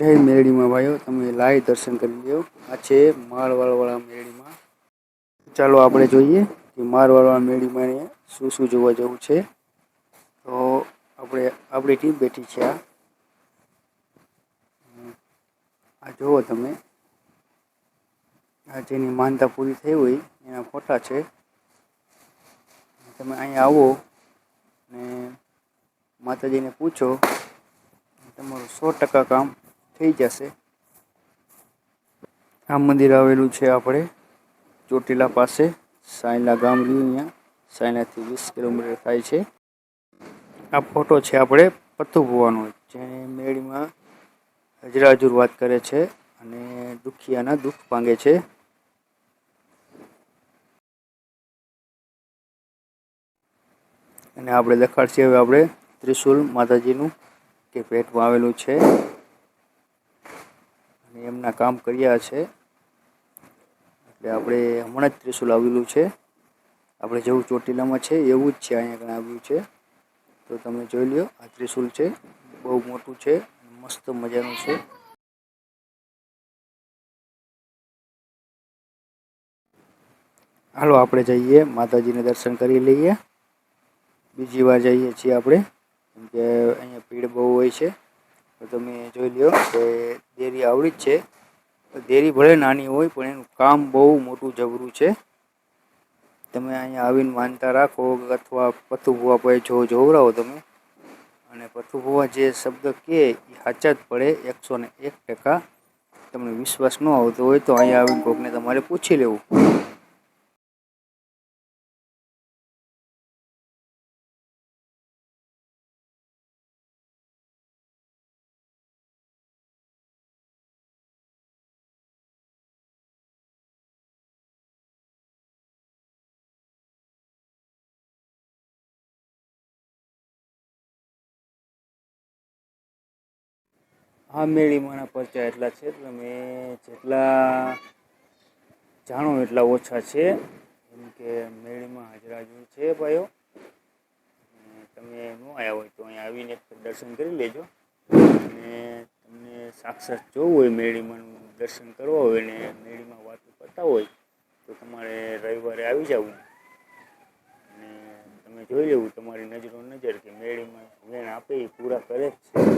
જય મેરડીમાં ભાઈઓ, તમે લાઈવ દર્શન કરી લ્યો. આ છે માળવાળવાળા મેરડીમાં. ચાલો આપણે જોઈએ કે મારવાળવાળા મેરડીમાં શું શું જોવા જેવું છે. તો આપણે, આપણી ટીમ બેઠી છે આ. આ જુઓ તમે. આ જેની માનતા પૂરી થઈ હોય, એના ફોટા છે. તમે અહીંયા આવો ને માતાજીને પૂછો, તમારું સો ટકા કામ થઈ જશે. આ મંદિર આવેલું છે આપણે ચોટીલા પાસે. સાયલા ગામ રહ્યું અહીંયા. સાયલાથી વીસ કિલોમીટર થાય છે. આ ફોટો છે આપણે પત્તુ ભુવાનો જેને મેળીમાં હજરાજુર વાત કરે છે અને દુખિયાના દુઃખ ભાંગે છે. અને આપણે દેખાડશે હવે આપણે ત્રિશુલ માતાજીનું, કે પેટમાં આવેલું છે. અને એમના કામ કર્યા છે. એટલે આપણે હમણાં જ ત્રિશુલ આવેલું છે. આપણે જેવું ચોટીલામાં છે, એવું જ છે અહીંયા આગળ આવ્યું છે. તો તમે જોઈ લો આ ત્રિશુલ છે. બહુ મોટું છે, મસ્ત મજાનું છે. હાલો, આપણે જઈએ, માતાજીને દર્શન કરી લઈએ. બીજી વાર જઈએ છીએ આપણે. કેમ કે અહીંયા ભીડ બહુ હોય છે. તો તમે જોઈ લ્યો કે દેરી આવડી જ છે. દેરી ભલે નાની હોય, પણ એનું કામ બહુ મોટું જબરું છે. તમે અહીંયા આવીને માનતા રાખો, અથવા પથુભુવા ભુવા પાસે જો જોવરાવો તમે. અને પથુ ભુવા જે શબ્દ કહે એ સાચા જ પડે, એકસો ને એક ટકા. તમને વિશ્વાસ ન આવતો હોય તો અહીંયા આવીને કોકને તમારે પૂછી લેવું. આ મેળીમાંના પરચા એટલા છે તમે જેટલા જાણો એટલા ઓછા છે. કેમ કે મેળીમાં હાજરા હાજરાજુ છે ભાઈઓ. તમે ન આવ્યા હોય તો અહીંયા આવીને દર્શન કરી લેજો. અને તમને સાક્ષાત જોવું હોય મેળીમાંનું દર્શન કરવા હોય ને મેળીમાં વાતો કરતા હોય તો તમારે રવિવારે આવી જવું. અને તમે જોઈ લેવું તમારી નજરો નજર કે મેળીમાં વેણ આપે એ પૂરા કરે જ છે.